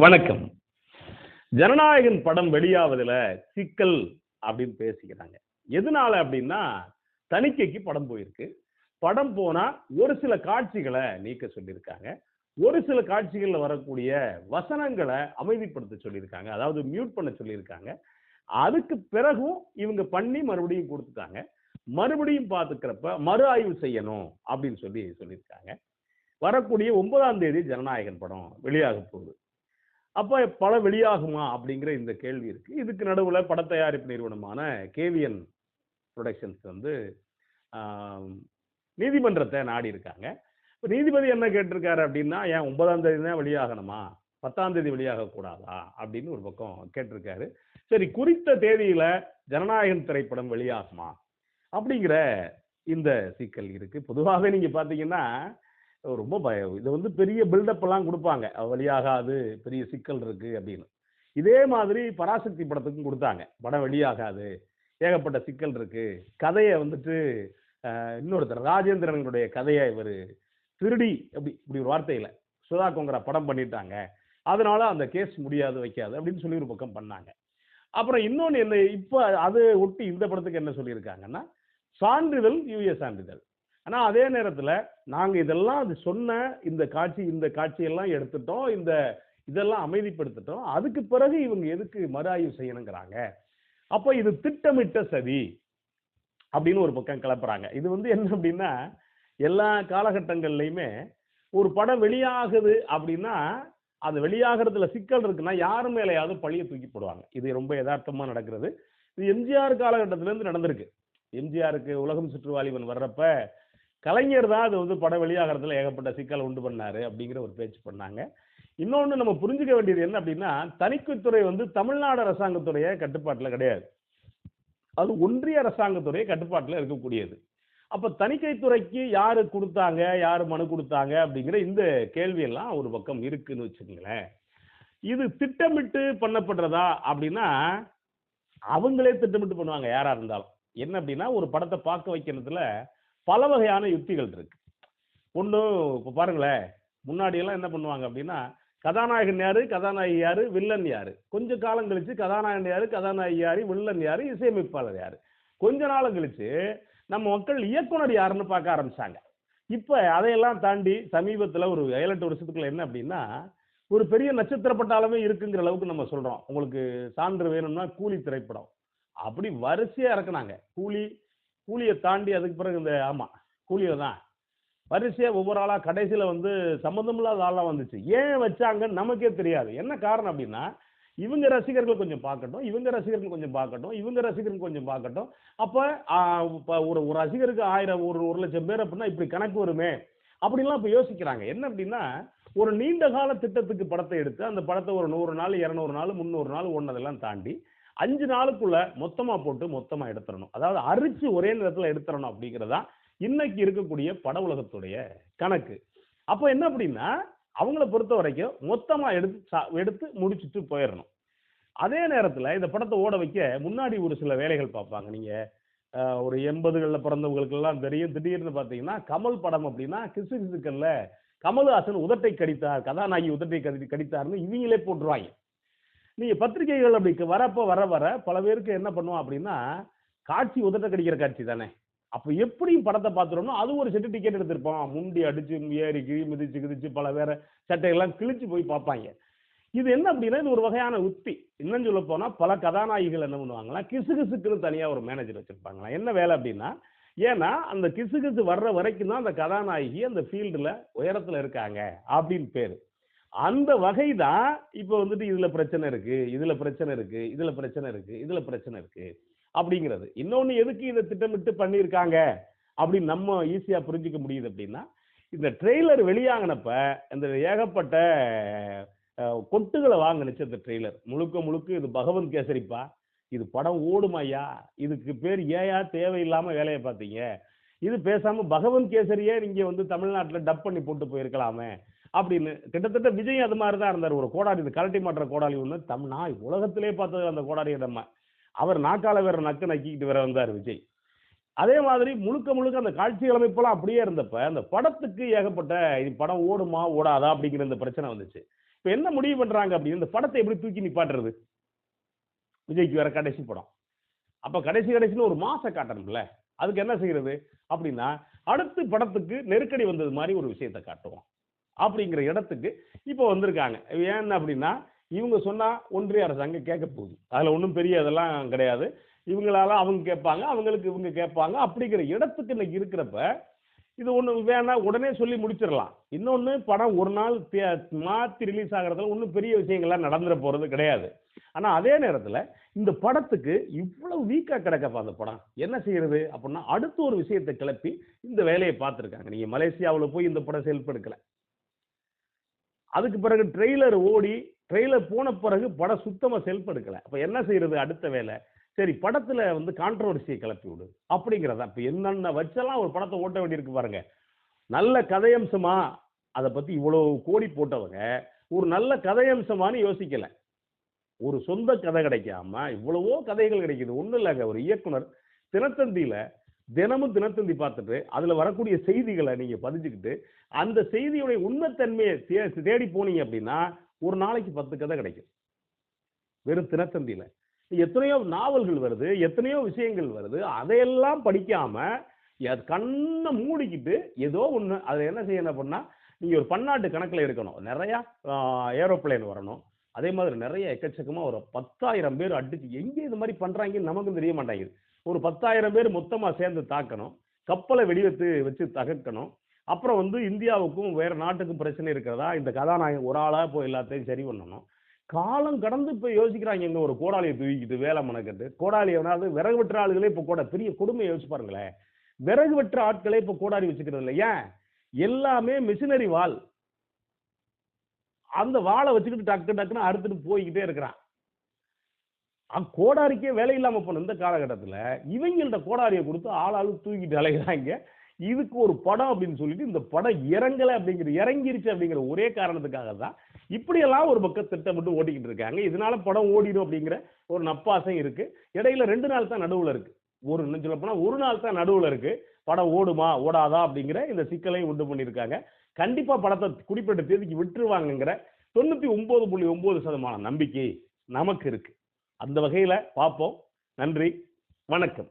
வணக்கம். ஜனநாயகன் படம் வெளியாவதுல சிக்கல் அப்படின்னு பேசிக்கிறாங்க. எதனால அப்படின்னா தணிக்கைக்கு படம் போயிருக்கு. படம் போனா ஒரு சில காட்சிகளை நீக்க சொல்லியிருக்காங்க. ஒரு சில காட்சிகளில் வரக்கூடிய வசனங்களை அமைதிப்படுத்த சொல்லியிருக்காங்க. அதாவது மியூட் பண்ண சொல்லியிருக்காங்க. அதுக்கு பிறகும் இவங்க பண்ணி மறுபடியும் கொடுத்துட்டாங்க. மறுபடியும் பார்த்துக்கிறப்ப மறு ஆய்வு செய்யணும் அப்படின்னு சொல்லி சொல்லியிருக்காங்க. வரக்கூடிய ஒன்பதாம் தேதி ஜனநாயகன் படம் வெளியாக போகுது. அப்போ படம் வெளியாகுமா அப்படிங்கிற இந்த கேள்வி இருக்கு. இதுக்கு நடுவில் பட தயாரிப்பு நிறுவனமான கேவிஎன் ப்ரொடக்ஷன்ஸ் வந்து நீதிமன்றத்தை நாடி இருக்காங்க இப்போ நீதிபதி என்ன கேட்டிருக்காரு அப்படின்னா ஏன் ஒன்பதாம் தேதி தான் வெளியாகணுமா? பத்தாம் தேதி வெளியாக கூடாதா? அப்படின்னு ஒரு பக்கம் கேட்டிருக்காரு. சரி குறித்த தேதியில ஜனநாயகன் திரைப்படம் வெளியாகுமா? அப்படிங்கிற இந்த சிக்கல் இருக்கு. பொதுவாகவே நீங்க பாத்தீங்கன்னா ரொம்ப பயம். இது வந்து பெரிய பில்டப் எல்லாம் கொடுப்பாங்க. வழியாகாது வெளியாகாது பெரிய சிக்கல் இருக்குது அப்படின்னு. இதே மாதிரி பராசக்தி படத்துக்கும் கொடுத்தாங்க. படம் வெளியாகாது ஏகப்பட்ட சிக்கல் இருக்குது கதையை வந்துட்டு இன்னொருத்தர் ராஜேந்திரனுடைய கதையை இவர் திருடி அப்படி இப்படி ஒரு வார்த்தையில் சுதா கொங்கரா படம் பண்ணிட்டாங்க. அதனால அந்த கேஸ் முடியாது வைக்காது அப்படின்னு சொல்லி ஒரு பக்கம் பண்ணாங்க. அப்புறம் இன்னொன்று என்ன இப்போ அது ஒட்டி இந்த படத்துக்கு என்ன சொல்லியிருக்காங்கன்னா சான்றிதழ் யூஏ சான்றிதழ். ஆனால் அதே நேரத்தில் நாங்கள் இதெல்லாம் அது சொன்ன இந்த காட்சி இந்த காட்சியெல்லாம் எடுத்துட்டோம். இந்த இதெல்லாம் அமைதிப்படுத்திட்டோம். அதுக்கு பிறகு இவங்க எதுக்கு மறு ஆய்வு செய்யணுங்கிறாங்க. அப்போ இது திட்டமிட்ட சதி அப்படின்னு ஒரு பக்கம் கிளப்புறாங்க. இது வந்து என்ன அப்படின்னா எல்லா காலகட்டங்கள்லையுமே ஒரு படம் வெளியாகுது அப்படின்னா அது வெளியாகிறதுல சிக்கல் இருக்குன்னா யார் மேலேயாவது பழியை தூக்கி போடுவாங்க. இது ரொம்ப யதார்த்தமாக நடக்கிறது. இது எம்ஜிஆர் காலகட்டத்திலேருந்து நடந்திருக்கு. எம்ஜிஆருக்கு உலகம் சுற்றுவாளிவன் வர்றப்ப கலைஞர் தான் அது வந்து படம் வெளியாகிறதுல ஏகப்பட்ட சிக்கல் உண்டு பண்ணாரு அப்படிங்கிற ஒரு பேச்சு பண்ணாங்க. இன்னொன்று நம்ம புரிஞ்சுக்க வேண்டியது என்ன அப்படின்னா தணிக்கைத்துறை வந்து தமிழ்நாடு அரசாங்கத்துடைய கட்டுப்பாட்டில் கிடையாது. அது ஒன்றிய அரசாங்கத்துடைய கட்டுப்பாட்டில் இருக்கக்கூடியது. அப்போ தணிக்கைத்துறைக்கு யார் கொடுத்தாங்க யார் மனு கொடுத்தாங்க அப்படிங்கிற இந்த கேள்வியெல்லாம் ஒரு பக்கம் இருக்குன்னு வச்சுக்கோங்களேன். இது திட்டமிட்டு பண்ணப்படுறதா அப்படின்னா அவங்களே திட்டமிட்டு பண்ணுவாங்க யாராக இருந்தாலும். என்ன அப்படின்னா ஒரு படத்தை பார்க்க வைக்கிறதுல பல வகையான யுக்திகள் இருக்கு. ஒன்று இப்போ பாருங்களேன் முன்னாடியெல்லாம் என்ன பண்ணுவாங்க அப்படின்னா கதாநாயகன் யாரு? கதாநாயகி யாரு? வில்லன் யாரு? கொஞ்ச காலம் கழிச்சு கதாநாயகன் யாரு? கதாநாயகி யாரு? வில்லன் யாரு? இசையமைப்பாளர் யாரு? கொஞ்ச நாளம் கழிச்சு நம்ம மக்கள் இயக்குனர் யாருன்னு பார்க்க ஆரம்பிச்சாங்க. இப்போ அதையெல்லாம் தாண்டி சமீபத்தில் ஒரு ஏழு எட்டு வருஷத்துக்குள்ள என்ன அப்படின்னா ஒரு பெரிய நட்சத்திர பட்டாளமே இருக்குங்கிற அளவுக்கு நம்ம சொல்றோம். உங்களுக்கு சான்று வேணும்னா கூலி திரைப்படம். அப்படி வரிசையா இறக்குனாங்க. கூலி கூலியை தாண்டி அதுக்கு பிறகு இந்த ஆமாம் கூலியை தான். வரிசையாக ஒவ்வொரு ஆளாக கடைசியில் வந்து சம்மந்தமில்லாத ஆளாக வந்துச்சு. ஏன் வச்சாங்கன்னு நமக்கே தெரியாது. என்ன காரணம் அப்படின்னா இவங்க ரசிகர்கள் கொஞ்சம் பார்க்கட்டும் இவங்க ரசிகர்கள் கொஞ்சம் பார்க்கட்டும் இவங்க ரசிகர்கள் கொஞ்சம் பார்க்கட்டும். அப்போ இப்போ ஒரு ஒரு ரசிகருக்கு ஆயிரம் ஒரு ஒரு லட்சம் பேர் அப்படின்னா இப்படி கணக்கு வருமே? அப்படின்லாம் இப்போ யோசிக்கிறாங்க. என்ன அப்படின்னா ஒரு நீண்ட கால திட்டத்துக்கு படத்தை எடுத்து அந்த படத்தை ஒரு நூறு நாள் இரநூறு நாள் முந்நூறு நாள் ஒன்றதெல்லாம் தாண்டி அஞ்சு நாளுக்குள்ள மொத்தமா போட்டு மொத்தமா எடுத்துடணும். அதாவது அரிச்சு ஒரே நேரத்துல எடுத்துடணும் அப்படிங்கிறதா இன்னைக்கு இருக்கக்கூடிய பட உலகத்துடைய கணக்கு. அப்போ என்ன அப்படின்னா அவங்கள பொறுத்த வரைக்கும் மொத்தமா எடுத்து சா- எடுத்து முடிச்சுட்டு போயிடணும். அதே நேரத்துல இந்த படத்தை ஓட வைக்க முன்னாடி ஒரு சில வேலைகள் பார்ப்பாங்க. நீங்க ஒரு எண்பதுகளில் பிறந்தவங்களுக்கெல்லாம் தெரியும். திடீர்னு பார்த்தீங்கன்னா கமல் படம் அப்படின்னா கிசு கிசுக்கல்ல கமல்ஹாசன் உதட்டை கடித்தார் கதாநாயகி உதட்டை கடி கடித்தார்னு இவங்களே போட்டுருவாங்க. நீங்க பத்திரிகைகள் அப்படி வரப்ப வர வர பல பேருக்கு என்ன பண்ணுவோம் அப்படின்னா காட்சி உதட்ட கடிக்கிற காட்சி தானே. அப்ப எப்படி படத்தை பார்த்துட்டோம்னா அது ஒரு செட்டு டிக்கெட் எடுத்திருப்போம் முண்டி அடிச்சு ஏறி கிழி மிதிச்சு கிதிச்சு பல வேற சட்டையெல்லாம் கிழிச்சு போய் பார்ப்பாங்க. இது என்ன அப்படின்னா இது ஒரு வகையான உத்தி. இன்னும் சொல்ல போனா பல கதாநாயகிகள் என்ன பண்ணுவாங்களா கிசு கிசுக்குன்னு தனியா ஒரு மேனேஜர் வச்சிருப்பாங்களா என்ன வேலை அப்படின்னா ஏன்னா அந்த கிசு கிசு வர்ற வரைக்கும் தான் அந்த கதாநாயகி அந்த ஃபீல்டில் உயரத்தில் இருக்காங்க அப்படின்னு பேர். அந்த வகை தான் இப்போ வந்துட்டு இதில் பிரச்சனை இருக்குது இதில் பிரச்சனை இருக்குது இதில் பிரச்சனை இருக்குது இதில் பிரச்சனை இருக்குது அப்படிங்கிறது. இன்னொன்று எதுக்கு இதை திட்டமிட்டு பண்ணியிருக்காங்க அப்படின்னு நம்ம ஈஸியாக புரிஞ்சிக்க முடியுது அப்படின்னா இந்த ட்ரெய்லர் வெளியாகினப்ப இந்த ஏகப்பட்ட கொட்டுகளை வாங்கினுச்சு அந்த ட்ரெய்லர் முழுக்க முழுக்க இது பகவந்த் கேசரிப்பா. இது படம் ஓடுமாய்யா இதுக்கு பேர் ஏயா தேவையில்லாமல் வேலையை பார்த்தீங்க. இது பேசாமல் பகவந்த் கேசரியே நீங்கள் வந்து தமிழ்நாட்டில் டப் பண்ணி போட்டு போயிருக்கலாமே. அப்படின்னு. கிட்டத்தட்ட விஜய் அது மாதிரி தான் இருந்தார். ஒரு கோடாரி இது கரட்டி மாற்ற கோடாலி ஒன்று தம் நான் உலகத்திலே பார்த்தது அந்த கோடாரி நம்ம அவர் நாக்கால வேற நக்கு நக்கிக்கிட்டு வேற வந்தார் விஜய். அதே மாதிரி முழுக்க முழுக்க அந்த காட்சிகள் அமைப்பெல்லாம் அப்படியே இருந்தப்ப அந்த படத்துக்கு ஏகப்பட்ட இது படம் ஓடுமா ஓடாதா அப்படிங்கிற இந்த பிரச்சனை வந்துச்சு. இப்போ என்ன முடிவு பண்ணுறாங்க அப்படின்னு இந்த படத்தை எப்படி தூக்கி நிப்பாட்டுறது? விஜய்க்கு வேற கடைசி படம். அப்போ கடைசி கடைசியில் ஒரு மாச காட்டணும்ல. அதுக்கு என்ன செய்யறது? அப்படின்னா அடுத்த படத்துக்கு நெருக்கடி வந்தது மாதிரி ஒரு விஷயத்தை காட்டுவோம். அப்படிங்கிற இடத்துக்கு இப்போ வந்திருக்காங்க. ஏன் அப்படின்னா இவங்க சொன்னால் ஒன்றிய அரசாங்கம் கேட்க போகுது. அதில் ஒன்றும் பெரிய இதெல்லாம் கிடையாது. இவங்களால அவங்க கேட்பாங்க அவங்களுக்கு இவங்க கேட்பாங்க. அப்படிங்கிற இடத்துக்கு இன்னைக்கு இருக்கிறப்ப இது ஒன்று வேணா உடனே சொல்லி முடிச்சிடலாம். இன்னொன்று படம் ஒரு நாள் மாற்றி ரிலீஸ் ஆகிறதுல ஒன்றும் பெரிய விஷயங்கள்லாம் நடந்துட போகிறது கிடையாது. ஆனால் அதே நேரத்தில் இந்த படத்துக்கு இவ்வளவு வீக்காக கிடக்கப்பா அந்த படம். என்ன செய்யறது அப்படின்னா அடுத்த ஒரு விஷயத்தை கிளப்பி இந்த வேலையை பார்த்துருக்காங்க. நீங்கள் மலேசியாவில் போய் இந்த படம் செயல்படுக்கல அதுக்கு பிறகு ட்ரெய்லர் ஓடி ட்ரெய்லர் போன பிறகு படம் சுத்தமாக செல்ஃப் எடுக்கலை அப்போ என்ன செய்யறது அடுத்த வேலை? சரி படத்தில் வந்து கான்ட்ரவர்சியை கிளப்பி விடு. அப்படிங்கிறதா. இப்போ என்னென்ன வச்செல்லாம் ஒரு படத்தை ஓட்ட வேண்டியிருக்கு பாருங்க. நல்ல கதையம்சமா அதை பற்றி இவ்வளோ கோடி போட்டவங்க ஒரு நல்ல கதையம்சமானு யோசிக்கலை. ஒரு சொந்த கதை கிடைக்காம இவ்வளவோ கதைகள் கிடைக்குது. ஒன்றும் இல்லைங்க ஒரு இயக்குனர் தினத்தந்தியில் தினமும் தினத்தந்தி பார்த்துட்டு அதில் வரக்கூடிய செய்திகளை நீங்கள் பதிஞ்சுக்கிட்டு அந்த செய்தியுடைய உண்மைத்தன்மையை தே- தேடி போனீங்க அப்படின்னா ஒரு நாளைக்கு பத்து கதை கிடைக்கும். வெறும் தினத்தந்தியில். எத்தனையோ நாவல்கள் வருது எத்தனையோ விஷயங்கள் வருது அதையெல்லாம் படிக்காம அது கண்ணை மூடிக்கிட்டு ஏதோ ஒன்று அதை என்ன செய்யணும் அப்படின்னா நீங்கள் ஒரு பன்னாட்டு கணக்கில் இருக்கணும் நிறையா ஏரோப்ளேன் வரணும். அதே மாதிரி நிறைய எக்கச்சக்கமாக ஒரு பத்தாயிரம் பேர் அடிச்சு எங்கே இது மாதிரி பண்ணுறாங்கன்னு நமக்கும் தெரிய மாட்டேங்குது. ஒரு பத்தாயிரம் பேர் மொத்தமாக சேர்ந்து தாக்கணும். கப்பலை வெடிவெத்து வச்சு தகர்க்கணும். அப்புறம் வந்து இந்தியாவுக்கும் வேறு நாட்டுக்கும் பிரச்சனை இருக்கிறதா? இந்த கதாநாயகன் ஒரு ஆளாக போய் எல்லாத்தையும் சரி பண்ணணும். காலம் கடந்து இப்போ யோசிக்கிறாங்க இங்கே ஒரு கோடாலியை தூக்கிட்டு வேலை மணக்கட்டு. கோடாலி எவனாவது விறகு வெட்டுற ஆளுகளே இப்போ கூட பெரிய கொடுமை யோசிச்சு பாருங்களேன். விறகு வெட்டுற ஆட்களே இப்போ கோடாலி வச்சுக்கிறது இல்லை. ஏன்? எல்லாமே மிஷினரி வாள் அந்த வாளை வச்சுக்கிட்டு டக்கு டக்குன்னு அறுத்துட்டு போய்கிட்டே இருக்கிறான். கோடாரிக்கே வேலை இல்லாமல் போன இந்த காலகட்டத்தில் இவங்கள்ட்ட கோடாரியை கொடுத்து ஆளாளு தூக்கிட்டு அலைகிறாங்க இதுக்கு ஒரு படம் அப்படின்னு சொல்லிட்டு இந்த படம் இறங்கலை அப்படிங்கிற இறங்கிருச்சு அப்படிங்கிற ஒரே காரணத்துக்காக தான் இப்படியெல்லாம் ஒரு பக்கம் திட்டமிட்டு ஓட்டிக்கிட்டு இருக்காங்க. இதனால படம் ஓடிடும் அப்படிங்கிற ஒரு நப்பாசம் இருக்கு. இடையில ரெண்டு நாள் தான் நடுவில் இருக்கு. ஒரு சொல்ல போனால் ஒரு நாள் தான் நடுவில் இருக்கு. படம் ஓடுமா ஓடாதா அப்படிங்கிற இந்த சிக்கலையும் உண்டு பண்ணியிருக்காங்க. கண்டிப்பா படத்தை குறிப்பிட்ட தேதிக்கு விட்டுருவாங்கங்கிற தொண்ணூத்தி ஒன்பது புள்ளி ஒன்பது சதமான நம்பிக்கை நமக்கு இருக்கு. அந்த வகையில் பார்ப்போம். நன்றி. வணக்கம்.